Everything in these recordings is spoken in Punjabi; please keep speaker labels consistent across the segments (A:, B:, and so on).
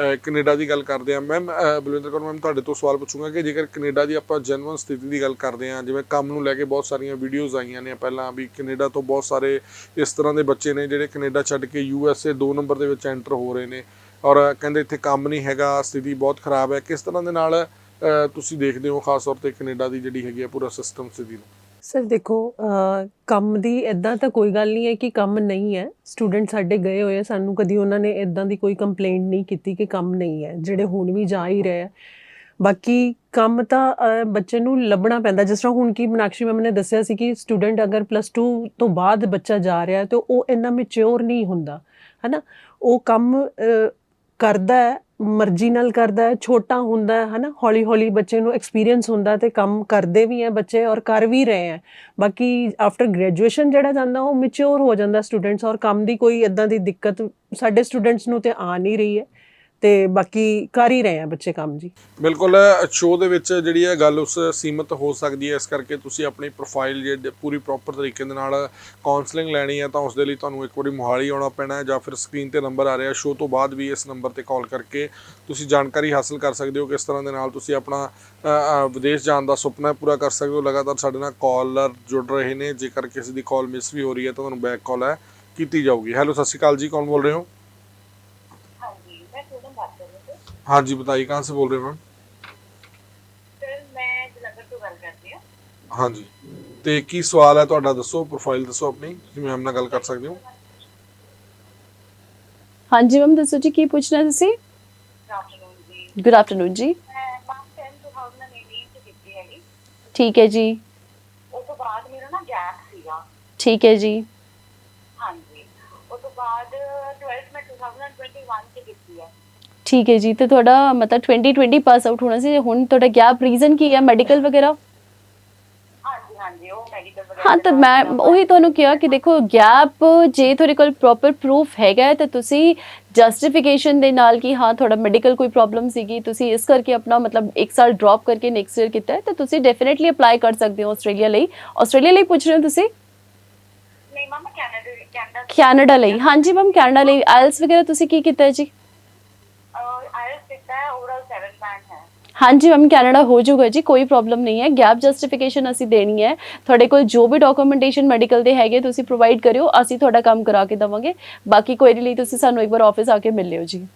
A: ਅ, ਕੈਨੇਡਾ ਦੀ ਗੱਲ ਕਰਦੇ ਹਾਂ। ਮੈਮ ਬਲਵਿੰਦਰ ਕੌਰ ਮੈਮ ਤੁਹਾਡੇ ਤੋਂ ਸਵਾਲ ਪੁੱਛੂੰਗਾ ਕਿ ਜੇਕਰ ਕੈਨੇਡਾ ਦੀ ਆਪਾਂ ਜਨਮਨ ਸਥਿਤੀ ਦੀ ਗੱਲ ਕਰਦੇ ਹਾਂ ਜਿਵੇਂ ਕੰਮ ਨੂੰ ਲੈ ਕੇ ਬਹੁਤ ਸਾਰੀਆਂ ਵੀਡੀਓਜ਼ ਆਈਆਂ ਨੇ ਪਹਿਲਾਂ ਵੀ ਕੈਨੇਡਾ ਤੋਂ ਬਹੁਤ ਸਾਰੇ ਇਸ ਤਰ੍ਹਾਂ ਦੇ ਬੱਚੇ ਨੇ ਜਿਹੜੇ ਕੈਨੇਡਾ ਛੱਡ ਕੇ ਯੂ ਐਸ ਏ 2 ਨੰਬਰ ਦੇ ਵਿੱਚ ਐਂਟਰ ਹੋ ਰਹੇ ਨੇ ਔਰ ਕਹਿੰਦੇ ਇੱਥੇ ਕੰਮ ਨਹੀਂ ਹੈਗਾ ਸਥਿਤੀ ਬਹੁਤ ਖਰਾਬ ਹੈ। ਕਿਸ ਤਰ੍ਹਾਂ ਦੇ ਨਾਲ ਤੁਸੀਂ ਦੇਖਦੇ ਹੋ ਖਾਸ ਤੌਰ ਤੇ ਕੈਨੇਡਾ ਦੀ ਜਿਹੜੀ ਹੈਗੀ ਆ ਪੂਰਾ ਸਿਸਟਮ ਸਥਿਤੀ ਨੂੰ?
B: ਸਰ ਦੇਖੋ ਕੰਮ ਦੀ ਇਦਾਂ ਤਾਂ ਕੋਈ ਗੱਲ ਨਹੀਂ ਹੈ ਕਿ ਕੰਮ ਨਹੀਂ ਹੈ। ਸਟੂਡੈਂਟ ਸਾਡੇ ਗਏ ਹੋਏ ਸਾਨੂੰ ਕਦੀ ਉਹਨਾਂ ਨੇ ਇਦਾਂ ਦੀ ਕੋਈ ਕੰਪਲੇਂਟ ਨਹੀਂ ਕੀਤੀ ਕਿ ਕੰਮ ਨਹੀਂ ਹੈ, ਜਿਹੜੇ ਹੁਣ ਵੀ ਜਾ ਹੀ ਰਹੇ ਆ। ਬਾਕੀ ਕੰਮ ਤਾਂ ਬੱਚੇ ਨੂੰ ਲੱਭਣਾ ਪੈਂਦਾ। ਜਿਸ ਤਰ੍ਹਾਂ ਹੁਣ ਕੀ ਮਨਾਕਸ਼ੀ ਮੈਮ ਨੇ ਦੱਸਿਆ ਸੀ ਕਿ ਸਟੂਡੈਂਟ ਅਗਰ ਪਲੱਸ 2 ਤੋਂ ਬਾਅਦ ਬੱਚਾ ਜਾ ਰਿਹਾ ਤੇ ਉਹ ਇੰਨਾ ਮੈਚੁਰ ਨਹੀਂ ਹੁੰਦਾ, ਹੈਨਾ? ਉਹ ਕੰਮ ਕਰਦਾ ਮਰਜ਼ੀ ਨਾਲ ਕਰਦਾ ਹੈ, ਛੋਟਾ ਹੁੰਦਾ ਹੈ, ਹਨਾ, ਹੌਲੀ ਹੌਲੀ ਬੱਚੇ ਨੂੰ ਐਕਸਪੀਰੀਅੰਸ ਹੁੰਦਾ ਤੇ ਕੰਮ ਕਰਦੇ ਵੀ ਹੈ ਬੱਚੇ ਔਰ ਕਰ ਵੀ ਰਹੇ ਹੈ। ਬਾਕੀ ਆਫਟਰ ਗ੍ਰੈਜੂਏਸ਼ਨ ਜਿਹੜਾ ਜਾਂਦਾ ਉਹ ਮੈਚੁਰ ਹੋ ਜਾਂਦਾ ਸਟੂਡੈਂਟਸ ਔਰ ਕੰਮ ਦੀ ਕੋਈ ਇਦਾਂ ਦੀ ਦਿੱਕਤ ਸਾਡੇ ਸਟੂਡੈਂਟਸ ਨੂੰ ਤੇ ਆ ਨਹੀਂ ਰਹੀ ਹੈ। ਤੇ ਬਾਕੀ ਕਰ ਹੀ ਰਹੇ ਆ ਬੱਚੇ ਕੰਮ ਜੀ।
A: ਬਿਲਕੁਲ ਸ਼ੋਅ ਦੇ ਵਿੱਚ ਜਿਹੜੀ ਹੈ ਗੱਲ ਉਸ ਸੀਮਤ ਹੋ ਸਕਦੀ ਹੈ, ਇਸ ਕਰਕੇ ਤੁਸੀਂ ਆਪਣੀ ਪ੍ਰੋਫਾਈਲ ਜੇ ਪੂਰੀ ਪ੍ਰੋਪਰ ਤਰੀਕੇ ਦੇ ਨਾਲ ਕਾਉਂਸਲਿੰਗ ਲੈਣੀ ਹੈ, ਤਾਂ ਉਸ ਦੇ ਲਈ ਤੁਹਾਨੂੰ ਇੱਕ ਵਾਰੀ ਮੋਹਾਲੀ ਆਉਣਾ ਪੈਣਾ ਹੈ ਜਾਂ ਫਿਰ ਸਕਰੀਨ ਤੇ ਨੰਬਰ ਆ ਰਿਹਾ। ਸ਼ੋਅ ਤੋਂ ਬਾਅਦ ਵੀ ਇਸ ਨੰਬਰ ਤੇ ਕਾਲ ਕਰਕੇ ਤੁਸੀਂ ਜਾਣਕਾਰੀ ਹਾਸਲ ਕਰ ਸਕਦੇ ਹੋ ਕਿਸ ਤਰ੍ਹਾਂ ਦੇ ਨਾਲ ਤੁਸੀਂ ਆਪਣਾ ਵਿਦੇਸ਼ ਜਾਣ ਦਾ ਸੁਪਨਾ ਪੂਰਾ ਕਰ ਸਕਦੇ ਹੋ। ਲਗਾਤਾਰ ਸਾਡੇ ਨਾਲ ਕਾਲਰ ਜੁੜ ਰਹੇ ਨੇ। ਜੇਕਰ ਕਿਸੇ ਦੀ ਕਾਲ ਮਿਸ ਵੀ ਹੋ ਰਹੀ ਹੈ, ਤਾਂ ਤੁਹਾਨੂੰ ਬੈਕ ਕਾਲ ਹੈ, ਕੀਤੀ ਜਾਊਗੀ। ਹੈਲੋ ਸਤਿ ਸ਼੍ਰੀ ਅਕਾਲ ਜੀ। ਕੌਣ ਬੋਲ ਰਹੇ ਹੋ?
C: हूँ हाँ
A: जी बताइए कहाँ से बोल रहे हो मैम
C: सर मैं जलंधर ਤੋਂ ਗੱਲ ਕਰਦੀ ਹਾਂ
A: ਹਾਂਜੀ ਤੇ ਕੀ ਸਵਾਲ ਹੈ ਤੁਹਾਡਾ ਦੱਸੋ ਪ੍ਰੋਫਾਈਲ ਦੱਸੋ ਆਪਣੀ ਤੁਸੀਂ ਮੈਮ ਨਾਲ ਗੱਲ ਕਰ ਸਕਦੇ ਹੋ
D: ਹਾਂਜੀ ਮੈਮ ਦੱਸੋ ਜੀ ਕੀ ਪੁੱਛਣਾ ਤੁਸੀਂ
C: good afternoon ji
D: good afternoon ji
C: ਮੈਂ ਮਾਰਚ 10 2018 ਚ ਕੀਤੀ ਹੈਗੀ
D: ਠੀਕ ਹੈ ਜੀ
C: ਉਸ ਤੋਂ ਬਾਅਦ ਮੇਰਾ ਨਾ ਗੈਪ ਸੀਗਾ
D: ਠੀਕ ਹੈ ਜੀ
C: ਹਾਂਜੀ ਉਸ ਤੋਂ ਬਾਅਦ 12th ਮੈਂ 2021 ਚ ਕੀਤੀ ਹੈ
D: ਠੀਕ ਹੈ ਜੀ ਤੇ ਤੁਹਾਡਾ ਮਤਲਬ 2020 ਪਾਸ ਆਊਟ ਹੋਣਾ ਸੀ ਹੁਣ ਤੁਹਾਡਾ ਗੈਪ ਰੀਜ਼ਨ ਕੀ ਹੈ ਮੈਡੀਕਲ ਵਗੈਰਾ?
C: ਹਾਂਜੀ ਹਾਂਜੀ ਉਹ ਮੈਡੀਕਲ ਵਗੈਰਾ
D: ਹਾਂ ਤਾਂ ਮੈਂ ਉਹੀ ਤੁਹਾਨੂੰ ਕਿਹਾ ਕਿ ਦੇਖੋ ਗੈਪ ਜੇ ਤੁਹਾਡੇ ਕੋਲ ਪ੍ਰੋਪਰ ਪ੍ਰੂਫ ਹੈਗਾ ਤਾਂ ਤੁਸੀਂ ਜਸਟੀਫਿਕੇਸ਼ਨ ਦੇ ਨਾਲ ਕਿ ਹਾਂ ਤੁਹਾਡਾ ਮੈਡੀਕਲ ਕੋਈ ਪ੍ਰੋਬਲਮ ਸੀਗੀ ਤੁਸੀਂ ਇਸ ਕਰਕੇ ਆਪਣਾ ਮਤਲਬ ਇੱਕ ਸਾਲ ਡ੍ਰੌਪ ਕਰਕੇ ਨੈਕਸਟ ਈਅਰ ਕੀਤਾ ਹੈ ਤਾਂ ਤੁਸੀਂ ਡੈਫੀਨਿਟਲੀ ਅਪਲਾਈ ਕਰ ਸਕਦੇ ਹੋ ਆਸਟ੍ਰੇਲੀਆ ਲਈ। ਆਸਟ੍ਰੇਲੀਆ ਲਈ ਪੁੱਛ ਰਹੇ ਹੋ ਤੁਸੀਂ?
C: ਨਹੀਂ ਮਾਮਾ ਕੈਨੇਡਾ ਕੈਨੇਡਾ
D: ਲਈ। ਹਾਂਜੀ ਮੈਮ ਕੈਨੇਡਾ ਲਈ। ਆਇਲਸ ਵਗੈਰਾ ਤੁਸੀਂ ਕੀ ਕੀਤਾ ਜੀ?
C: ਹੈ ਓਵਰਆਲ 7 ਬੈਂਡ ਹੈ।
D: ਹਾਂਜੀ ਮੈਮ ਕੈਨੇਡਾ ਹੋ ਜਾਊਗਾ ਜੀ, ਕੋਈ ਪ੍ਰੋਬਲਮ ਨਹੀਂ ਹੈ। ਗੈਪ ਜਸਟੀਫਿਕੇਸ਼ਨ ਅਸੀਂ ਦੇਣੀ ਹੈ। ਤੁਹਾਡੇ ਕੋਲ ਜੋ ਵੀ ਡਾਕੂਮੈਂਟੇਸ਼ਨ ਮੈਡੀਕਲ ਦੇ ਹੈਗੇ, ਤੁਸੀਂ ਪ੍ਰੋਵਾਈਡ ਕਰਿਓ, ਅਸੀਂ ਤੁਹਾਡਾ ਕੰਮ ਕਰਾ ਕੇ ਦਵਾਂਗੇ। ਬਾਕੀ ਕੁਐਰੀ ਲਈ ਤੁਸੀਂ ਸਾਨੂੰ ਇੱਕ ਵਾਰ ਆਫਿਸ ਆ ਕੇ ਮਿਲ ਲਿਓ ਜੀ।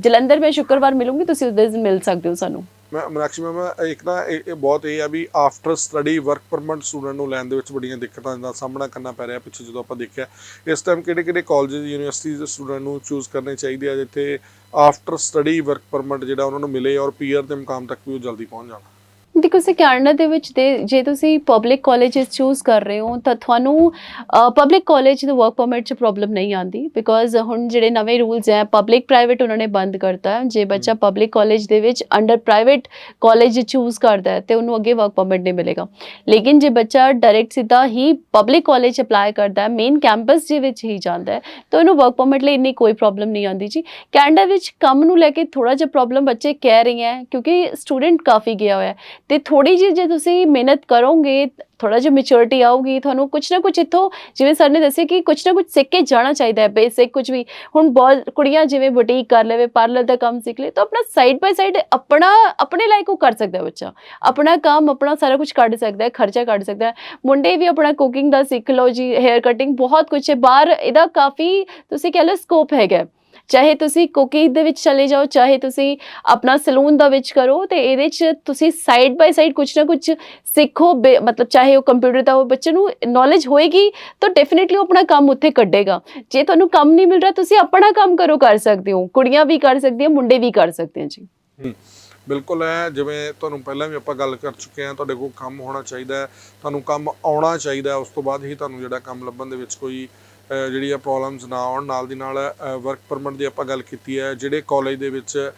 D: ਜਲੰਧਰ ਮੈਂ ਸ਼ੁੱਕਰਵਾਰ ਮਿਲੂੰਗੀ, ਤੁਸੀਂ ਉਸ ਦਿਨ ਮਿਲ ਸਕਦੇ ਹੋ ਸਾਨੂੰ।
A: ਮੈਂ ਮਨਾਕਸ਼ੀ ਮੈਮ ਇੱਕ ਨਾ ਇਹ ਬਹੁਤ ਇਹ ਆ ਵੀ after study work permit student ਨੂੰ ਲੈਣ ਦੇ ਵਿੱਚ ਬੜੀਆਂ ਦਿੱਕਤਾਂ ਦਾ ਸਾਹਮਣਾ ਕਰਨਾ ਪੈ ਰਿਹਾ ਪਿੱਛੇ ਜਦੋਂ ਆਪਾਂ ਦੇਖਿਆ। ਇਸ ਟਾਈਮ ਕਿਹੜੇ ਕਿਹੜੇ ਕਾਲਜਸ ਯੂਨੀਵਰਸਿਟੀਜ਼ ਦੇ ਸਟੂਡੈਂਟ ਨੂੰ ਚੂਜ਼ ਕਰਨੇ ਚਾਹੀਦੇ ਆ, ਜਿੱਥੇ ਆਫਟਰ ਸਟੱਡੀ ਵਰਕ ਪਰਮਿਟ ਜਿਹੜਾ ਉਹਨਾਂ ਨੂੰ ਮਿਲੇ ਔਰ ਪੀਆਰ ਦੇ ਮੁਕਾਮ ਤੱਕ ਵੀ ਉਹ ਜਲਦੀ ਪਹੁੰਚ ਜਾਣ।
D: ਦੇਖੋ ਸੇ ਕੈਨੇਡਾ ਦੇ ਵਿੱਚ ਦੇ ਜੇ ਤੁਸੀਂ ਪਬਲਿਕ ਕਾਲਜਸ ਚੂਜ਼ ਕਰ ਰਹੇ ਹੋ ਤਾਂ ਤੁਹਾਨੂੰ ਪਬਲਿਕ ਕਾਲਜ ਦੇ ਵਰਕ ਪਰਮਿਟ 'ਚ ਪ੍ਰੋਬਲਮ ਨਹੀਂ ਆਂਦੀ ਬਿਕੋਜ਼ ਹੁਣ ਜਿਹੜੇ ਨਵੇਂ ਰੂਲਸ ਹੈ ਪਬਲਿਕ ਪ੍ਰਾਈਵੇਟ ਉਹਨਾਂ ਨੇ ਬੰਦ ਕਰਤਾ ਜੇ ਬੱਚਾ ਪਬਲਿਕ ਕਾਲਜ ਦੇ ਵਿੱਚ ਅੰਡਰ ਪ੍ਰਾਈਵੇਟ ਕਾਲਜ ਚੂਜ਼ ਕਰਦਾ ਹੈ ਤੇ ਉਹਨੂੰ ਅੱਗੇ ਵਰਕ ਪਰਮਿਟ ਨਹੀਂ ਮਿਲੇਗਾ। ਲੇਕਿਨ ਜੇ ਬੱਚਾ ਡਾਇਰੈਕਟ ਸਿੱਧਾ ਹੀ ਪਬਲਿਕ ਕਾਲਜ ਅਪਲਾਈ ਕਰਦਾ ਹੈ ਮੇਨ ਕੈਂਪਸ ਦੇ ਵਿੱਚ ਹੀ ਜਾਂਦਾ ਹੈ ਤਾਂ ਉਹਨੂੰ ਵਰਕ ਪਰਮਿਟ ਲਈ ਇੰਨੀ ਕੋਈ ਪ੍ਰੋਬਲਮ ਨਹੀਂ ਆਂਦੀ ਜੀ। ਕੈਨੇਡਾ ਵਿੱਚ ਕੰਮ ਨੂੰ ਲੈ ਕੇ ਥੋੜਾ ਜਿਹਾ ਪ੍ਰੋਬਲਮ ਬੱਚੇ ਕਹਿ ਰਹੇ ਹੈ ਕਿਉਂਕਿ ਸਟੂਡੈਂਟ ਕਾਫੀ ਗਿਆ ਹੋਇਆ ਹੈ। ਤੇ ਥੋੜੀ ਜਿਹੀ ਜੇ ਤੁਸੀਂ ਮਿਹਨਤ ਕਰੋਗੇ ਥੋੜਾ ਜਿਹਾ ਮੈਚੁਰਿਟੀ ਆਊਗੀ, ਤੁਹਾਨੂੰ ਕੁਝ ਨਾ ਕੁਝ ਇੱਥੋਂ ਜਿਵੇਂ ਸਰ ਨੇ ਦੱਸਿਆ ਕਿ ਕੁਝ ਨਾ ਕੁਝ ਸਿੱਖ ਕੇ ਜਾਣਾ ਚਾਹੀਦਾ ਹੈ ਬੇਸਿਕ ਕੁਝ ਵੀ। ਹੁਣ ਬਹੁਤ ਕੁੜੀਆਂ ਜਿਵੇਂ ਬੁਟੀਕ ਕਰ ਲਵੇ ਪਾਰਲਰ ਦਾ ਕੰਮ ਸਿੱਖ ਲੇ ਤਾਂ ਆਪਣਾ ਸਾਈਡ ਬਾਈ ਸਾਈਡ ਆਪਣਾ, ਆਪਣੇ ਲਾਇਕ ਉਹ ਕਰ ਸਕਦਾ ਬੱਚਾ। ਆਪਣਾ ਕੰਮ, ਆਪਣਾ ਸਾਰਾ ਕੁਝ ਕੱਢ ਸਕਦਾ ਹੈ, ਖਰਚਾ ਕੱਢ ਸਕਦਾ ਹੈ। ਮੁੰਡੇ ਵੀ ਆਪਣਾ ਕੁਕਿੰਗ ਦਾ ਸਿੱਖ ਲਓ ਜੀ ਹੇਅਰ ਕਟਿੰਗ ਬਹੁਤ ਕੁਝ ਹੈ, ਬਾਹਰ ਇਹਦਾ ਕਾਫੀ ਤੁਸੀਂ ਕਹਿ ਲਓ ਸਕੋਪ ਹੈਗਾ ਚਾਹੇ ਤੁਸੀਂ ਕੁਕਿੰਗ ਦੇ ਵਿੱਚ ਚਲੇ ਜਾਓ, ਚਾਹੇ ਤੁਸੀਂ ਆਪਣਾ ਸਲੂਨ ਦਾ ਵਿੱਚ ਕਰੋ, ਤੇ ਇਹਦੇ 'ਚ ਤੁਸੀਂ ਸਾਈਡ ਬਾਈ ਸਾਈਡ ਕੁਝ ਨਾ ਕੁਝ ਸਿੱਖੋ ਮਤਲਬ ਚਾਹੇ ਉਹ ਕੰਪਿਊਟਰ ਦਾ ਉਹ ਬੱਚੇ ਨੂੰ ਨੌਲੇਜ ਹੋਏਗੀ ਤਾਂ ਡੈਫੀਨਿਟਲੀ ਉਹ ਆਪਣਾ ਕੰਮ ਉੱਥੇ ਕੱਢੇਗਾ। ਜੇ ਤੁਹਾਨੂੰ ਕੰਮ ਨਹੀਂ ਮਿਲ ਰਿਹਾ, ਤੁਸੀਂ ਆਪਣਾ ਕੰਮ ਕਰੋ, ਕਰ ਸਕਦੇ ਹੋ। ਕੁੜੀਆਂ ਵੀ ਕਰ ਸਕਦੀਆਂ, ਮੁੰਡੇ ਵੀ ਕਰ ਸਕਦੇ ਆ ਜੀ
A: ਬਿਲਕੁਲ ਹੈ ਜਿਵੇਂ ਤੁਹਾਨੂੰ ਪਹਿਲਾਂ ਵੀ ਆਪਾਂ ਗੱਲ ਕਰ ਚੁੱਕੇ ਹਾਂ, ਤੁਹਾਡੇ ਕੋਲ ਕੰਮ ਹੋਣਾ ਚਾਹੀਦਾ ਹੈ, ਤੁਹਾਨੂੰ ਕੰਮ ਆਉਣਾ ਚਾਹੀਦਾ ਉਸ ਤੋਂ ਬਾਅਦ ਹੀ ਤੁਹਾਨੂੰ ਜਿਹੜਾ ਕੰਮ ਲੱਭਣ ਦੇ ਵਿੱਚ ਕੋਈ ਜਿਹੜੀ ਆ ਪ੍ਰੋਬਲਮਸ ਨਾ ਆਉਣ, ਨਾਲ ਦੀ ਨਾਲ ਵਰਕ ਪਰਮਿਟ ਦੀ ਆਪਾਂ ਗੱਲ ਕੀਤੀ ਹੈ, ਜਿਹੜੇ ਕਾਲਜ ਦੇ ਵਿੱਚ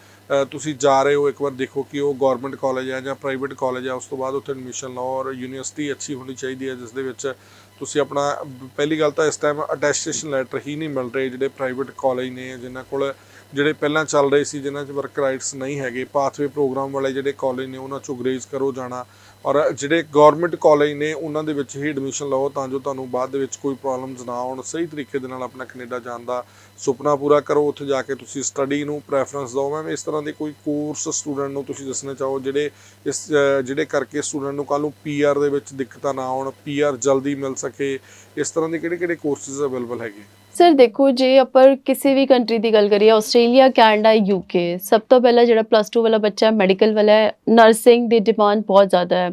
A: ਤੁਸੀਂ ਜਾ ਰਹੇ ਹੋ, ਇੱਕ ਵਾਰ ਦੇਖੋ ਕਿ ਉਹ ਗਵਰਨਮੈਂਟ ਕਾਲਜ ਹੈ ਜਾਂ ਪ੍ਰਾਈਵੇਟ ਕਾਲਜ ਹੈ, ਉਸ ਤੋਂ ਬਾਅਦ ਉੱਥੇ ਐਡਮਿਸ਼ਨ ਲਓ ਔਰ ਯੂਨੀਵਰਸਿਟੀ ਅੱਛੀ ਹੋਣੀ ਚਾਹੀਦੀ ਹੈ, ਜਿਸ ਦੇ ਵਿੱਚ ਤੁਸੀਂ ਆਪਣਾ, ਪਹਿਲੀ ਗੱਲ ਤਾਂ ਇਸ ਟਾਈਮ ਅਟੈਸਟੇਸ਼ਨ ਲੈਟਰ ਹੀ ਨਹੀਂ ਮਿਲ ਰਹੇ ਜਿਹੜੇ ਪ੍ਰਾਈਵੇਟ ਕਾਲਜ ਨੇ, ਜਿਨ੍ਹਾਂ ਕੋਲ ਜਿਹੜੇ ਪਹਿਲਾਂ ਚੱਲ ਰਹੇ ਸੀ, ਜਿਨ੍ਹਾਂ 'ਚ ਵਰਕ ਰਾਈਟਸ ਨਹੀਂ ਹੈਗੇ ਪਾਥਵੇ ਪ੍ਰੋਗਰਾਮ ਵਾਲੇ ਜਿਹੜੇ ਕਾਲਜ ਨੇ, ਉਹਨਾਂ 'ਚੋਂ ਗ੍ਰੇਜ਼ ਕਰੋ ਜਾਣਾ ਔਰ ਜਿਹੜੇ ਗਵਰਨਮੈਂਟ ਕਾਲਜ ਨੇ, ਉਹਨਾਂ ਦੇ ਵਿੱਚ ਹੀ ਐਡਮਿਸ਼ਨ ਲਓ ਤਾਂ ਜੋ ਤੁਹਾਨੂੰ ਬਾਅਦ ਦੇ ਵਿੱਚ ਕੋਈ ਪ੍ਰੋਬਲਮਸ ਨਾ ਆਉਣ। ਸਹੀ ਤਰੀਕੇ ਦੇ ਨਾਲ ਆਪਣਾ ਕੈਨੇਡਾ ਜਾਣ ਦਾ ਸੁਪਨਾ ਪੂਰਾ ਕਰੋ। ਉੱਥੇ ਜਾ ਕੇ ਤੁਸੀਂ ਸਟੱਡੀ ਨੂੰ ਪ੍ਰੈਫਰੈਂਸ ਦਿਓ। ਮੈਮ ਇਸ ਤਰ੍ਹਾਂ ਦੇ ਕੋਈ ਕੋਰਸ ਸਟੂਡੈਂਟ ਨੂੰ ਤੁਸੀਂ ਦੱਸਣਾ ਚਾਹੋ ਜਿਹੜੇ ਇਸ ਜਿਹੜੇ ਕਰਕੇ ਸਟੂਡੈਂਟ ਨੂੰ ਕੱਲ ਨੂੰ ਪੀਆਰ ਦੇ ਵਿੱਚ ਦਿੱਕਤਾਂ ਨਾ ਆਉਣ ਪੀਆਰ ਜਲਦੀ ਮਿਲ ਸਕੇ। ਇਸ ਤਰ੍ਹਾਂ ਦੇ ਕਿਹੜੇ ਕਿਹੜੇ ਕੋਰਸਿਸ ਅਵੇਲੇਬਲ ਹੈਗੇ?
D: ਸਰ ਦੇਖੋ, ਜੇ ਆਪਾਂ ਕਿਸੇ ਵੀ ਕੰਟਰੀ ਦੀ ਗੱਲ ਕਰੀਏ ਆਸਟ੍ਰੇਲੀਆ ਕੈਨੇਡਾ ਯੂਕੇ ਸਭ ਤੋਂ ਪਹਿਲਾਂ ਜਿਹੜਾ ਪਲੱਸ 2 ਵਾਲਾ ਬੱਚਾ ਮੈਡੀਕਲ ਵਾਲਾ ਹੈ ਨਰਸਿੰਗ ਦੀ ਡਿਮਾਂਡ ਬਹੁਤ ਜ਼ਿਆਦਾ ਹੈ।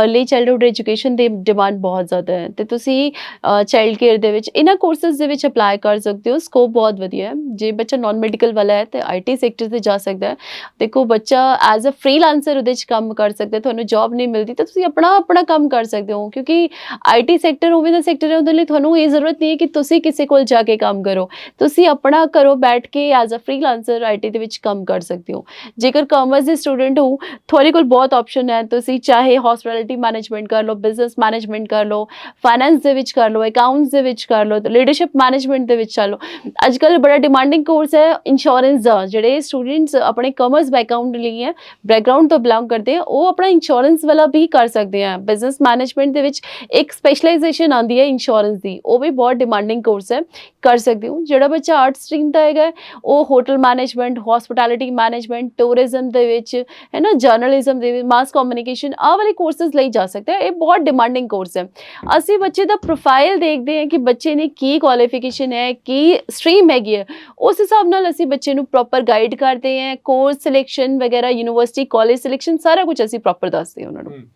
D: ਅਰਲੀ ਚਾਈਲਡਹੂਡ ਐਜੂਕੇਸ਼ਨ ਦੀ ਡਿਮਾਂਡ ਬਹੁਤ ਜ਼ਿਆਦਾ ਹੈ। ਤੇ ਤੁਸੀਂ ਚਾਈਲਡ ਕੇਅਰ ਦੇ ਵਿੱਚ ਇਹਨਾਂ ਕੋਰਸਸ ਦੇ ਵਿੱਚ ਅਪਲਾਈ ਕਰ ਸਕਦੇ ਹੋ ਸਕੋਪ ਬਹੁਤ ਵਧੀਆ ਹੈ। ਜੇ ਬੱਚਾ ਨਾਨ ਮੈਡੀਕਲ ਵਾਲਾ ਹੈ, ਤੇ ਆਈਟੀ ਸੈਕਟਰ ਤੇ ਜਾ ਸਕਦਾ ਹੈ। ਦੇਖੋ, ਬੱਚਾ ਐਜ਼ ਅ ਫ੍ਰੀਲਾਂਸਰ ਉਹਦੇ ਵਿੱਚ ਕੰਮ ਕਰ ਸਕਦਾ ਤੁਹਾਨੂੰ ਜੌਬ ਨਹੀਂ ਮਿਲਦੀ, ਤਾਂ ਤੁਸੀਂ ਆਪਣਾ ਆਪਣਾ ਕੰਮ ਕਰ ਸਕਦੇ ਹੋ। ਕਿਉਂਕਿ ਆਈਟੀ ਸੈਕਟਰ ਉਵੇਂ ਦਾ ਸੈਕਟਰ ਹੈ, ਉਹਦੇ ਲਈ ਤੁਹਾਨੂੰ ਇਹ ਜ਼ਰੂਰਤ ਨਹੀਂ ਹੈ ਕਿ ਤੁਸੀਂ ਕਿਸੇ ਕੋਲ ਜਾ ਕੇ ਕੰਮ ਕਰੋ। ਤੁਸੀਂ ਆਪਣਾ ਘਰੋਂ ਬੈਠ ਕੇ ਐਜ਼ ਅ ਫ੍ਰੀਲਾਂਸਰ ਆਈਟੀ ਦੇ ਵਿੱਚ ਕੰਮ ਕਰ ਸਕਦੇ ਹੋ। ਜੇਕਰ ਕਾਮਰਸ ਦੇ ਸਟੂਡੈਂਟ ਹੋ, ਤੁਹਾਡੇ ਕੋਲ ਬਹੁਤ ਆਪਸ਼ਨ ਹੈ। ਤੁਸੀਂ ਚਾਹੇ ਹਸਪਿਟੈਲਿਟੀ ਮੈਨੇਜਮੈਂਟ ਕਰ ਲਓ ਬਿਜ਼ਨਸ ਮੈਨੇਜਮੈਂਟ ਕਰ ਲਓ ਫਾਈਨੈਂਸ ਦੇ ਵਿੱਚ ਕਰ ਲਓ ਅਕਾਊਂਟਸ ਦੇ ਵਿੱਚ ਕਰ ਲਓ ਲੀਡਰਸ਼ਿਪ ਮੈਨੇਜਮੈਂਟ ਦੇ ਵਿੱਚ ਚੱਲੋ ਅੱਜ ਕੱਲ ਬੜਾ ਡਿਮਾਂਡਿੰਗ ਕੋਰਸ ਹੈ ਇੰਸ਼ੋਰੈਂਸ ਦਾ। ਜਿਹੜੇ ਸਟੂਡੈਂਟਸ ਆਪਣੇ ਕਾਮਰਸ ਬੈਕਗ੍ਰਾਉਂਡ ਲਈ ਹੈ ਬੈਕਗ੍ਰਾਉਂਡ ਤੋਂ ਬਿਲੋਂਗ ਕਰਦੇ ਆ, ਉਹ ਆਪਣਾ ਇੰਸ਼ੋਰੈਂਸ ਵਾਲਾ ਵੀ ਕਰ ਸਕਦੇ ਆ। ਬਿਜ਼ਨਸ ਮੈਨੇਜਮੈਂਟ ਦੇ ਵਿੱਚ ਇੱਕ ਸਪੈਸ਼ਲਾਈਜੇਸ਼ਨ ਆਉਂਦੀ ਹੈ ਇੰਸ਼ੋਰੈਂਸ ਦੀ। ਉਹ ਵੀ ਬਹੁਤ ਡਿਮਾਂਡਿੰਗ ਕੋਰਸ ਹੈ। ਕਰ ਸਕਦੇ ਹੋ। ਜਿਹੜਾ ਬੱਚਾ ਆਰਟ ਸਟਰੀਮ ਦਾ ਹੈਗਾ, ਉਹ hotel management hospitality management tourism ਦੇ ਵਿੱਚ, ਹੈ ਨਾ ਜਰਨਲਿਜ਼ਮ ਦੇ ਵਿੱਚ ਮਾਸ ਕਮਿਊਨੀਕੇਸ਼ਨ ਆਹ ਵਾਲੇ ਕੋਰਸਸ ਲਈ ਜਾ ਸਕਦਾ ਹੈ। ਇਹ ਬਹੁਤ ਡਿਮਾਂਡਿੰਗ ਕੋਰਸ ਹੈ। ਅਸੀਂ ਬੱਚੇ ਦਾ ਪ੍ਰੋਫਾਈਲ ਦੇਖਦੇ ਹਾਂ ਕਿ ਬੱਚੇ ਨੇ ਕੀ ਕੁਆਲੀਫਿਕੇਸ਼ਨ ਹੈ, ਕੀ ਸਟਰੀਮ ਹੈਗੀ ਹੈ। ਉਸ ਹਿਸਾਬ ਨਾਲ ਅਸੀਂ ਬੱਚੇ ਨੂੰ ਪ੍ਰੋਪਰ ਗਾਈਡ ਕਰਦੇ ਹਾਂ। ਕੋਰਸ ਸਿਲੈਕਸ਼ਨ ਵਗੈਰਾ ਯੂਨੀਵਰਸਿਟੀ ਕਾਲਜ ਸਿਲੈਕਸ਼ਨ ਸਾਰਾ ਕੁਝ ਅਸੀਂ ਪ੍ਰੋਪਰ ਦੱਸਦੇ ਹਾਂ ਉਹਨਾਂ ਨੂੰ।